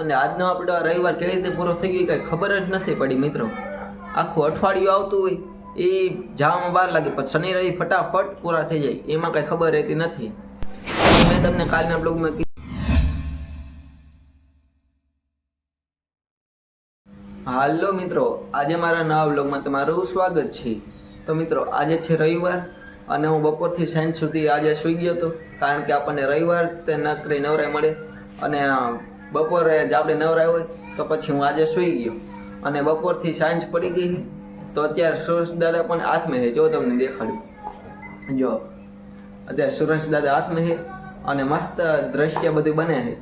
અને આજનો આપણો રવિવાર કેવી રીતે પૂરો થઈ ગયો કઈ ખબર જ નથી પડી મિત્રો. આખું અઠવાડિયું આવતું હોય, એ જવામાં વાર લાગે, પણ શનિ, રવિ ફટાફટ પૂરા થઈ જાય, એમાં કઈ ખબર રહેતી નથી. મેં તમને કાલના બ્લોગમાં હાલો મિત્રો, આજે મારા નવા બ્લોગમાં તમારું સ્વાગત છે. તો મિત્રો, આજે છે રવિવાર અને હું બપોરથી સાંજ સુધી આજે સૂઈ ગયો હતો, કારણ કે આપણને રવિવાર તે નકરી નવરાય મળે અને બપોરે આપણે નવરાય હોય તો પછી હું આજે સૂઈ ગયો. અને બપોરથી સાંજ પડી ગઈ છે. તો અત્યારે સુરેશ દાદા પણ હાથમાં છે. જો તમને દેખાડ્યું જો, અત્યારે સુરેશ દાદા હાથમાં છે અને મસ્ત દ્રશ્ય બધું બને છે.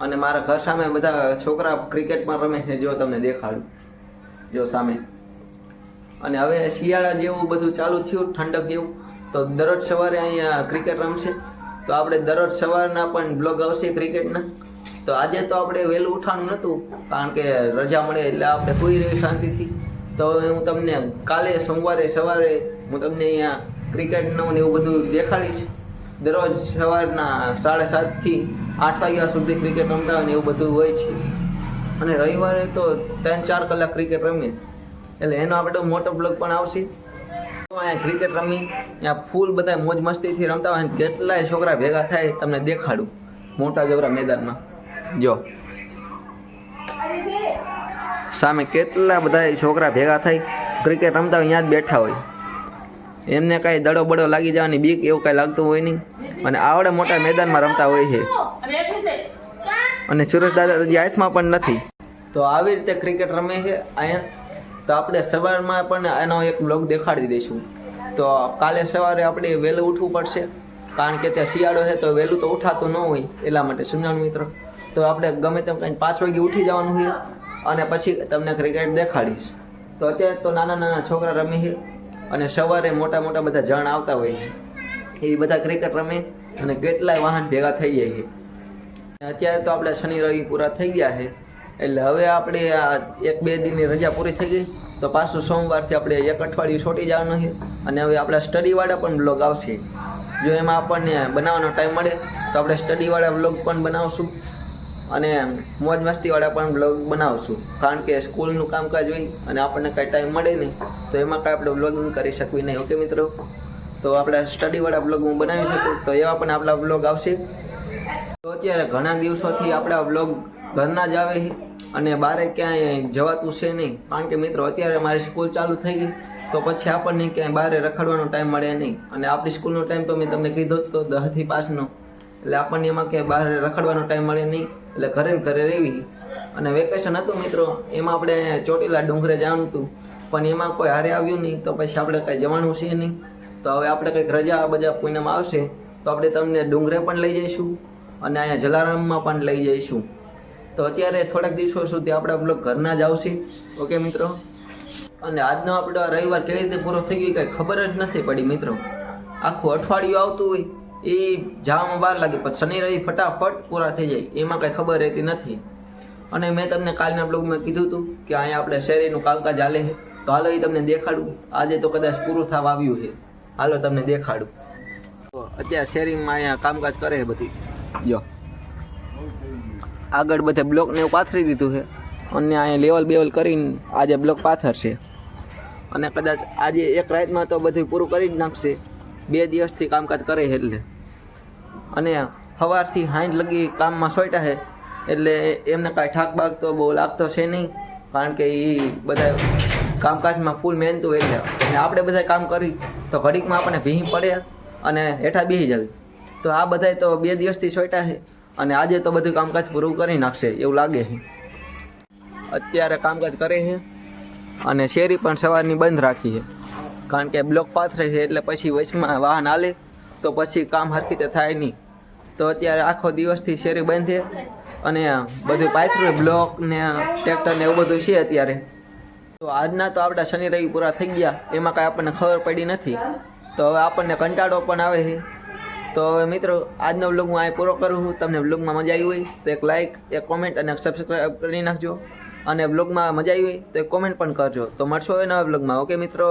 અને મારા ઘર સામે બધા છોકરા ક્રિકેટ પણ રમે છે, જો તમને દેખાડું. જો સામે. અને હવે શિયાળા જેવું બધું ચાલુ થયું, ઠંડક જેવું, તો દરરોજ સવારે અહીંયા ક્રિકેટ રમશે. તો આપણે દરરોજ સવારના પણ બ્લોગ આવશે ક્રિકેટના. તો આજે તો આપણે વહેલું ઉઠાણું નહોતું, કારણ કે રજા મળે એટલે આપણે સુઈ રહી શાંતિથી. તો હું તમને કાલે સોમવારે સવારે હું તમને અહીંયા ક્રિકેટનું ને એવું બધું દેખાડીશ. દરરોજ સવારના સાડા સાતથી આઠ વાગ્યા સુધી ક્રિકેટ રમતા હોય ને એવું બધું હોય છે. અને રવિવારે તો ત્રણ ચાર કલાક ક્રિકેટ રમીએ. એટલે એનો આપણે મોટો બ્લોગ પણ આવશે. અહીંયા ક્રિકેટ રમી ત્યાં ફૂલ બધા મોજ મસ્તીથી રમતા હોય કેટલાય છોકરા ભેગા થાય તમને દેખાડું. મોટા જબરા મેદાનમાં. જો. સામે કેટલા બધા છોકરા ભેગા થઈ ક્રિકેટ રમતા હોય ત્યાં જ બેઠા હોય. એમને કાંઈ દડો બડો લાગી જવાની બીક એવું કાંઈ લાગતું હોય નહીં. અને આવડે મોટા મેદાનમાં રમતા હોય છે. અને સુરેશ દાદા હજી હાથમાં પણ નથી. તો આવી રીતે ક્રિકેટ રમે છે અહીંયા. તો આપણે સવારમાં પણ એનો એક બ્લોગ દેખાડી દઈશું. તો કાલે સવારે આપણે વહેલું ઉઠવું પડશે. કારણ કે ત્યાં શિયાળો છે તો વહેલું તો ઉઠાતું ન હોય એટલા માટે, સમજાણ મિત્રો? તો આપણે ગમે તેમ કંઈ પાંચ વાગે ઉઠી જવાનું છે અને પછી તમને ક્રિકેટ દેખાડીશ. તો અત્યારે તો નાના નાના છોકરા રમે છે અને સવારે મોટા મોટા બધા જણ આવતા હોય છે. એ બધા ક્રિકેટ રમે અને કેટલાય વાહન ભેગા થઈ જાય છે. અત્યારે તો આપણે શનિ, રવિ પૂરા થઈ ગયા છે. એટલે હવે આપણે આ એક બે દિનની રજા પૂરી થઈ ગઈ. તો પાછું સોમવારથી આપણે એક અઠવાડિયું છોટી જવાનું છે અને હવે આપણા સ્ટડીવાળા પણ બ્લોગ આવશે. જો એમાં આપણને બનાવવાનો ટાઈમ મળે, તો આપણે સ્ટડીવાળા બ્લોગ પણ બનાવશું અને મોજ મસ્તીવાળા પણ બ્લોગ બનાવશું. કારણ કે સ્કૂલનું કામકાજ હોય અને આપણને કાંઈ ટાઈમ મળે નહીં, તો એમાં કાંઈ આપણે બ્લોગિંગ કરી શકવી નહીં. ઓકે મિત્રો? તો આપણે સ્ટડીવાળા બ્લોગ હું બનાવી શકું? તો એવા પણ આપણા બ્લોગ આવશે. તો અત્યારે ઘણા દિવસોથી આપણા બ્લોગ ઘરના જ આવે અને બારે ક્યાંય જવાતું છે નહીં. કારણ કે મિત્રો, અત્યારે મારી સ્કૂલ ચાલુ થઈ ગઈ. તો પછી આપણને ક્યાંય બહાર રખડવાનો ટાઈમ મળે નહીં. અને આપણી સ્કૂલનો ટાઈમ તો મેં તમને કીધો તો, દહથી પાસનો. એટલે આપણને એમાં ક્યાંય બહાર રખડવાનો ટાઈમ મળે નહીં. એટલે ઘરે ઘરે રહેવી. અને વેકેશન હતું મિત્રો, એમાં આપણે ચોટીલા ડુંગરે જવાનું હતું. પણ એમાં કોઈ હારે આવ્યું નહીં, તો પછી આપણે કાંઈ જવાનું છે નહીં. તો હવે આપણે કંઈક રજા બધા પૂનમ આવશે, તો આપણે તમને ડુંગરે પણ લઈ જઈશું અને અહીંયા જલારામમાં પણ લઈ જઈશું. તો અત્યારે થોડાક દિવસો સુધી આપણા બ્લોગ ઘરના જ આવશે. ઓકે મિત્રો? અને આજનો આપણો રવિવાર કેવી રીતે પૂરો થઈ ગયો કાંઈ ખબર જ નથી પડી મિત્રો. આખું અઠવાડિયું આવતું હોય, એ જવામાં વાર લાગે, પણ શનિ, રવિ ફટાફટ પૂરા થઈ જાય, એમાં કાંઈ ખબર રહેતી નથી. અને મેં તમને કાલના બ્લોગમાં કીધું હતું કે અહીંયા આપણે શેરીનું કામકાજ હાલે છે. તો હાલો એ તમને દેખાડું. આજે તો કદાચ પૂરું થવા આવ્યું છે. હાલો તમને દેખાડું. અત્યારે શેરીમાં અહીંયા કામકાજ કરે છે બધી. જો. આગળ બધે બ્લોકને એવું પાથરી દીધું છે. અને અહીંયા લેવલ બેવલ કરીને આજે બ્લોક પાથરશે. અને કદાચ આજે એક રાતમાં તો બધું પૂરું કરી જ નાખશે. બે દિવસથી કામકાજ કરે એટલે. અને સવારથી હાઈન લગી કામમાં સોયટા છે. એટલે એમને કાંઈ ઠાક બાગ તો બહુ લાગતો છે નહીં. કારણ કે એ બધા કામકાજમાં ફૂલ મહેનતું એટલે. અને આપણે બધા કામ કરી તો ઘડીકમાં આપણને ભીહી પડે અને હેઠા બેસી જવી તો આ બધાય તો બે દિવસથી સોયટા છે. અને આજે તો બધું કામકાજ પૂરું કરી નાખશે એવું લાગે છે. અત્યારે કામકાજ કરે છે. અને શેરી પણ સવારની બંધ રાખી છે. કારણ કે બ્લોક પાથરે છે એટલે પછી વચમાં વાહન હાલે તો પછી કામ હરખી રીતે થાય નહીં. તો અત્યારે આખો દિવસથી શેરી બંધ છે અને બધું પાથરું બ્લોક ને ટ્રેક્ટર ને એવું બધું છે અત્યારે. તો આજના તો આપણા શનિ, રવિ પૂરા થઈ ગયા. એમાં કાંઈ આપણને ખબર પડી નથી. તો હવે આપણને કંટાળો પણ આવે છે. તો હવે મિત્રો, આજનો બ્લોગ હું અહીં પૂરો કરું છું. તમને બ્લોગમાં મજા આવી હોય તો એક લાઇક એક કોમેન્ટ અને સબસ્ક્રાઈબ કરી નાખજો. અને બ્લોગમાં મજા આવી હોય તો કોમેન્ટ પણ કરજો. તો મળશો હવે નવા બ્લોગમાં ઓકે મિત્રો?